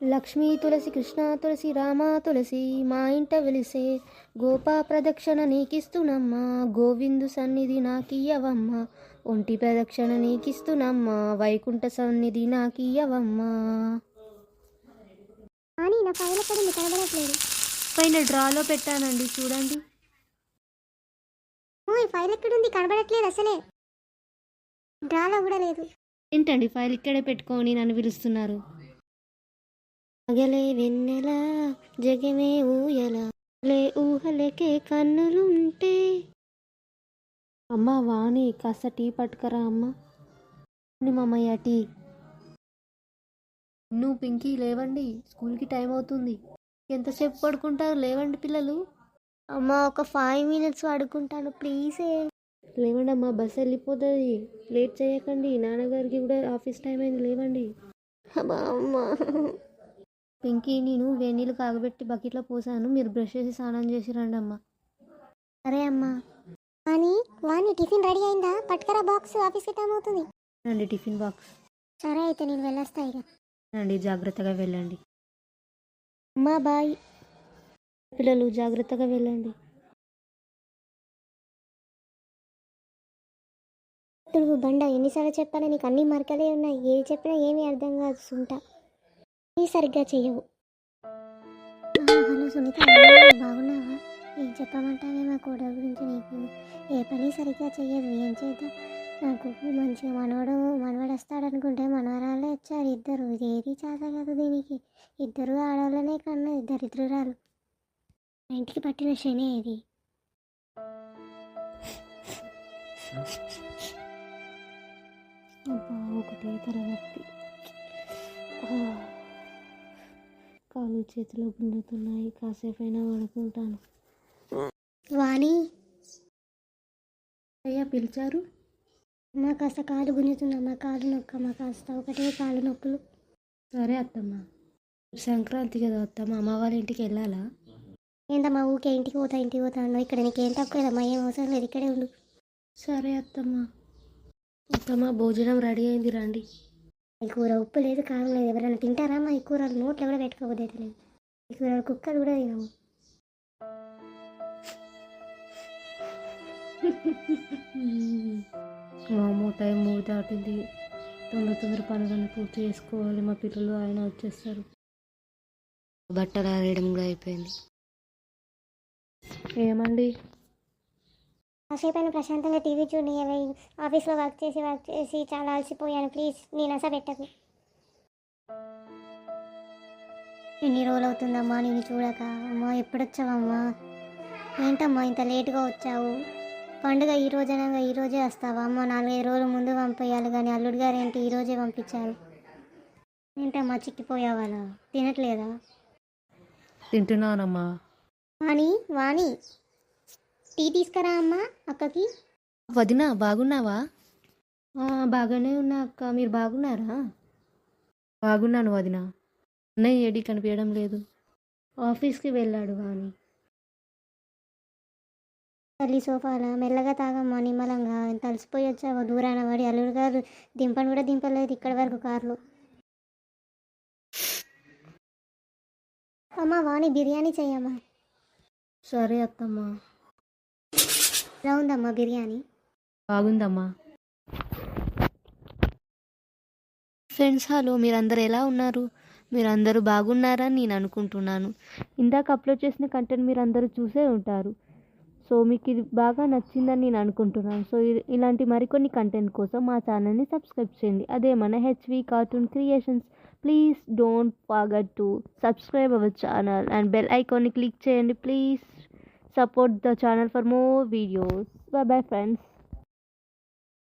లక్ష్మీ తులసి కృష్ణ తులసి రామ తులసి మా ఇంట వెలిసే గోపా ప్రదక్షిణ నీకిస్తునమ్మా గోవిందు సన్నిధి నాకియ్యవమ్మా ఒంటి ప్రదక్షిణ నీకిస్తునమ్మా వైకుంఠ సన్నిధి నాకియ్యవమ్మా. కానీ నా ఫైల్ ఎక్కడ ఉంది కనబడట్లేదు పైన డ్రాలో పెట్టానండి చూడండి. ఈ ఫైల్ ఎక్కడుంది? కనబడట్లేదు అసలే. డ్రాలో కూడా లేదు. ఏంటండి ఫైల్ ఇక్కడే పెట్టుకొని నన్ను పిలుస్తున్నారు? అగలే వెన్నెల జగమే ఊయల. లే ఊహలకే కన్నులుంటే. అమ్మా వాణి కాస్త టీ పట్టుకరా అమ్మా. మామయ్య టీ. నువ్వు పింకీ లేవండి. స్కూల్కి టైం అవుతుంది. ఎంతసేపు పడుకుంటారు? లేవండి పిల్లలు. అమ్మ ఒక ఫైవ్ మినిట్స్ పడుకుంటాను. ప్లీజ్ లేవండి అమ్మా బస్ వెళ్ళిపోతుంది. లేట్ చేయకండి. నాన్నగారికి కూడా ఆఫీస్ టైం అయింది. లేవండి. అమ్మ. పింకీ నేను వేణీళ్ళు కాగబెట్టి బకెట్లో పోసాను. మీరు బ్రష్ చేసి స్నానం చేసి రండి అమ్మా. సరే అమ్మా. కానీ వాణి టిఫిన్ రెడీ అయిందా? పట్టుకరా బాక్స్ ఆఫీస్కి టైం అవుతుంది. రండి టిఫిన్ బాక్స్. సరే అయితే నేను వెళ్ళొస్తా ఇక. రండి జాగ్రత్తగా వెళ్ళండి. అమ్మా బాయ్. పిల్లలు జాగ్రత్తగా వెళ్ళండి. బండ ఎన్నిసార్లు చెప్పాను నీకు అన్ని మరకలే ఉన్నాయి. ఏది చెప్పినా ఏమీ అర్థం కాదు సుంట. నీ సరిగ్గా చేయవు. హలో సునీత బాగున్నావా? ఏం చెప్పమంటావే మా కోడల గురించి నీకు? ఏ పని సరిగ్గా చెయ్యదు ఏం చేద్దాం? నాకు మంచిగా మనవడు మనవడు వస్తాడనుకుంటే మనవరాలే వచ్చారు ఇద్దరు. ఏది చేత కదా దీనికి. ఇద్దరు ఆడవాళ్ళనే కన్నా దరిద్రురాలు. మా ఇంటికి పట్టిన శని ఇది అబ్బా ఒకటే తరగతి కాలు చేతిలో గుంజుతున్నాయి. కాసేపు అయినా పడుకుంటాను. వాణి? అయ్యా పిలిచారు? మా కాస్త కాలు గుంజుతుందమ్మా కాలు నొక్కమ్మా కాస్త ఒకటే కాలు నొప్పులు సరే అత్తమ్మ. సంక్రాంతి కదా అత్తమ్మ. అమ్మ వాళ్ళ ఇంటికి వెళ్ళాలా? ఏంటమ్మా ఊకే ఇంటికి పోతా ఇంటికి పోతా అన్నావు. ఇక్కడ నీకేం తక్కువ కదమ్మా ఏం అవసరం లేదు ఇక్కడే ఉండు. సరే అత్తమ్మ. అత్తమ్మ భోజనం రెడీ అయింది రండి. ఈ కూర ఉప్పు లేదు కారం లేదు. ఎవరైనా తింటారా మా ఈ కూరలు నోట్లో కూడా పెట్టుకోబోద్దు అయితే లేదు. ఈ కూర కుక్కలు కూడా తినవు. మామూ టైం మూడు దాటింది. తొందర తొందర పనులను పూర్తి చేసుకోవాలి. మా పిల్లలు ఆయన వచ్చేస్తారు. బట్టలు ఆరేయడం కూడా అయిపోయింది. ఏమండి? కాసేపు అయినా ప్రశాంతంగా టీవీ చూడని ఆఫీస్లో వర్క్ చేసి వర్క్ చేసి చాలా అలసిపోయాను. ప్లీజ్ నేను అసలు పెట్టకు. ఎన్ని రోజులు అవుతుందమ్మా నేను చూడక? అమ్మా ఎప్పుడు వచ్చావమ్మా ఏంటమ్మా ఇంత లేటుగా వచ్చావు? పండుగ ఈ రోజైనా ఈ రోజే వస్తావా? అమ్మ నాలుగైదు రోజుల ముందు పంపేయాలి కానీ అల్లుడు గారు ఏంటి ఈ రోజే పంపించారు? ఏంటమ్మా చిక్కిపోయావాలా తినట్లేదా? తింటున్నానమ్మా. వాణి వాణి. టీ తీసుకురా అమ్మా అక్కకి. వదినా బాగున్నావా? బాగానే ఉన్నా అక్క. మీరు బాగున్నారా? బాగున్నాను వదిన. అన్నయ్య ఏడి కనిపించడం లేదు. ఆఫీస్కి వెళ్ళాడు వాణి. తల్లి సోఫాలా మెల్లగా తాగమ్మా నిమ్మలంగా. ఎంత అలసిపోయి వచ్చావో? దూరాన పడి అల్లుడు గారు దింపని కూడా దింపలేదు ఇక్కడ వరకు కార్లు. అమ్మా వాణి బిర్యానీ చెయ్యమ్మా. సరే అత్తమ్మ. ఎలా ఉందమ్మా బిర్యానీ. బాగుందమ్మా. ఫ్రెండ్స్ హలో మీరందరూ ఎలా ఉన్నారు? మీరందరూ బాగున్నారని నేను అనుకుంటున్నాను. ఇందాక అప్లోడ్ చేసిన కంటెంట్ మీరు అందరూ చూసే ఉంటారు. సో మీకు ఇది బాగా నచ్చిందని నేను అనుకుంటున్నాను. సో ఇలాంటి మరికొన్ని కంటెంట్ కోసం మా ఛానల్ని సబ్స్క్రైబ్ చేయండి. అదే మన HV cartoon creations please don't forget to subscribe our channel and bell ఐకాన్ని క్లిక్ చేయండి please support the channel for more videos. Bye bye friends.